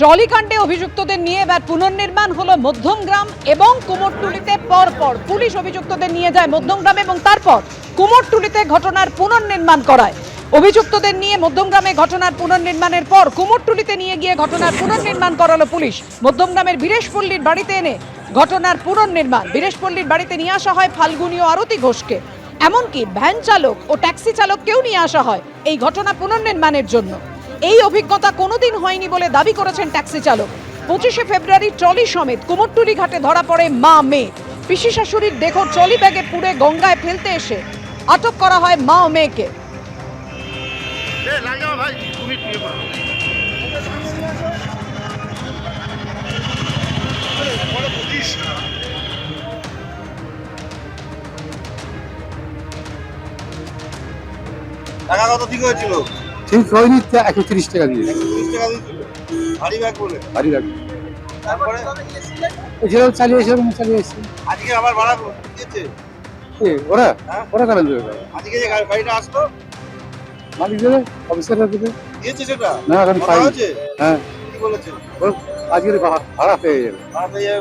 ট্রলিকাণ্ডে অভিযুক্তদের নিয়ে এবার পুনর্নির্মাণ হলো মধ্যমগ্রাম এবং কুমোরটুলিতে পর পর পুলিশ অভিযুক্তদের নিয়ে যায় মধ্যমগ্রাম এবং তারপর কুমোরটুলিতে ঘটনার পুনর্নির্মাণ করায়। অভিযুক্তদের নিয়ে মধ্যমগ্রামে ঘটনার পুনর্নির্মাণের পর কুমোরটুলিতে নিয়ে গিয়ে ঘটনার পুনর্নির্মাণ করালো পুলিশ। মধ্যমগ্রামের বীরেশপল্লীর বাড়িতে এনে ঘটনার পুনর্নির্মাণ। বীরেশপল্লীর বাড়িতে নিয়ে আসা হয় ফাল্গুনী ও আরতি ঘোষকে। এমনকি ভ্যান চালক ও ট্যাক্সি চালককেও নিয়ে আসা হয় এই ঘটনা পুনর্নির্মাণের জন্য। এই অভিজ্ঞতা কোনোদিন হয়নি বলে দাবি করেছেন ট্যাক্সি চালক। পঁচিশে ফেব্রুয়ারি ট্রলি সমেত কুমোরটুলি ঘাটে ধরা পড়ে মা মেয়ে। পিসি শাশুড়ির দেখো ট্রলি ব্যাগে পুড়ে গঙ্গায় ফেলতে এসে আটক করা হয় মা ও মেয়েকে। টাকা কত ঠিক হয়েছিল। ঠিক হয়নি একশো তিরিশ টাকা দিয়ে তিরিশ টাকা দিয়েছিল ভারী ব্যাগ বলে। বাড়ি রাখি তারপরে? যেরকম চালিয়ে এসে চালিয়ে এসছে। আজকে আবার ভাড়া দিয়েছে। ওরা? হ্যাঁ? ওরা দেবে? আজকে যে গাড়িটা আসলো। মালিক দেবে? অফিসাররা দেবে? দিয়েছে সেটা? না এখন পাই হ্যাঁ। কি বলেছে? ভা- ভাড়া পেয়ে যাবে। ভাড়া পেয়ে যাবে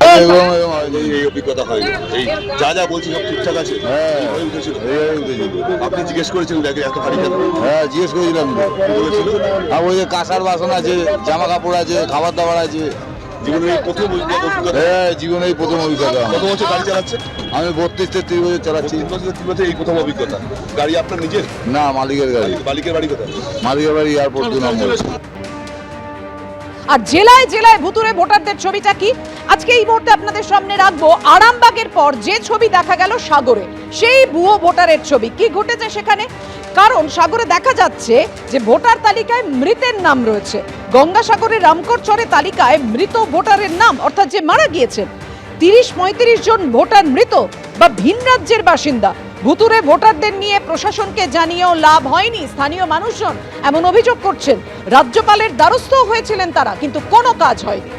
এই- এই অভিজ্ঞতা হয় এই যা যা বলছি সব ঠিকঠাক আছে। হ্যাঁ। আপনি জিজ্ঞেস করেছিলেন দেখে এত হ্যাঁ জিজ্ঞেস করেছিলাম। বলেছিল? আর ওই যে কাঁসার বাসন আছে জামা কাপড় আছে খাবার দাবার আছে। জীবনের প্রথম অভিজ্ঞতা হ্যাঁ জীবনে এই প্রথম অভিজ্ঞতা। কত বছর গাড়ি চালাচ্ছে আমি বত্রিশ তেত্রিশ বছর চালাচ্ছি। তিন বছর এই প্রথম অভিজ্ঞতা। গাড়ি আপনার নিজের? না মালিকের গাড়ি। মালিকের বাড়ি কোথায়? মালিকের বাড়ি এয়ারপোর্ট দু নম্বর। আর জেলায় জেলায় ভুতুরে ভোটারদের ছবিটা কি? আজকে এই মুহূর্তে আপনাদের সামনে রাখব আরামবাগের পর যে ছবি দেখা গেল সাগরে, সেই ভুয়ো ভোটারের ছবি। কি ঘটেছে সেখানে? কারণ সাগরে দেখা যাচ্ছে যে ভোটার তালিকায় মৃতের নাম রয়েছে। গঙ্গাসাগরের রামকরচরের তালিকায় মৃত ভোটারের নাম, অর্থাৎ যে মারা গিয়েছেন, তিরিশ পঁয়ত্রিশ জন ভোটার মৃত বা ভিন রাজ্যের বাসিন্দা। ভুতুরে ভোটারদের নিয়ে প্রশাসনকে জানিয়েও লাভ হয়নি স্থানীয় মানুষজন। এমন অভিযোগ করছেন। রাজ্যপালের দ্বারস্থ হয়েছিলেন তারা কিন্তু কোনো কাজ হয়নি।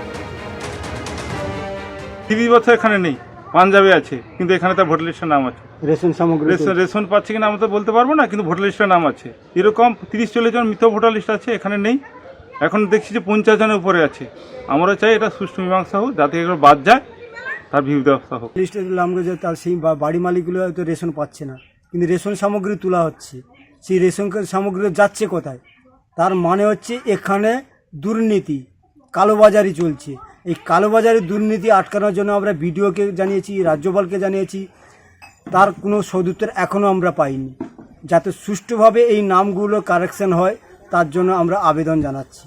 তিরিশ বছর এখানে নেই। পাঞ্জাবে আছে কিন্তু এখানে তার ভোটার লিস্টের নাম আছে। রেশন সামগ্রী রেশন রেশন পাচ্ছে কিনা আমরা তো বলতে পারব না কিন্তু ভোটার লিস্টের নাম আছে। এরকম তিরিশ চল্লিশ জন মৃত ভোটার লিস্ট আছে এখানে নেই। এখন দেখছি যে পঞ্চাশ জনের উপরে আছে। আমরা চাই এটা সুষ্ঠু মীমাংসা হোক যাতে এগুলো বাদ যায়। তার ব্যবস্থা হোক। দিলাম যে তার সেই বাড়ি মালিকগুলো হয়তো রেশন পাচ্ছে না। কিন্তু রেশন সামগ্রী তোলা হচ্ছে। সেই রেশন সামগ্রী যাচ্ছে কোথায়? তার মানে হচ্ছে এখানে দুর্নীতি, কালোবাজারি চলছে। এই কালোবাজারি দুর্নীতি আটকানোর জন্য আমরা বিডিওকে জানিয়েছি, রাজ্যপালকে জানিয়েছি। তার কোনো সদুত্তর এখনও আমরা পাইনি। যাতে সুষ্ঠুভাবে এই নামগুলো কারেকশন হয়, তার জন্য আমরা আবেদন জানাচ্ছি।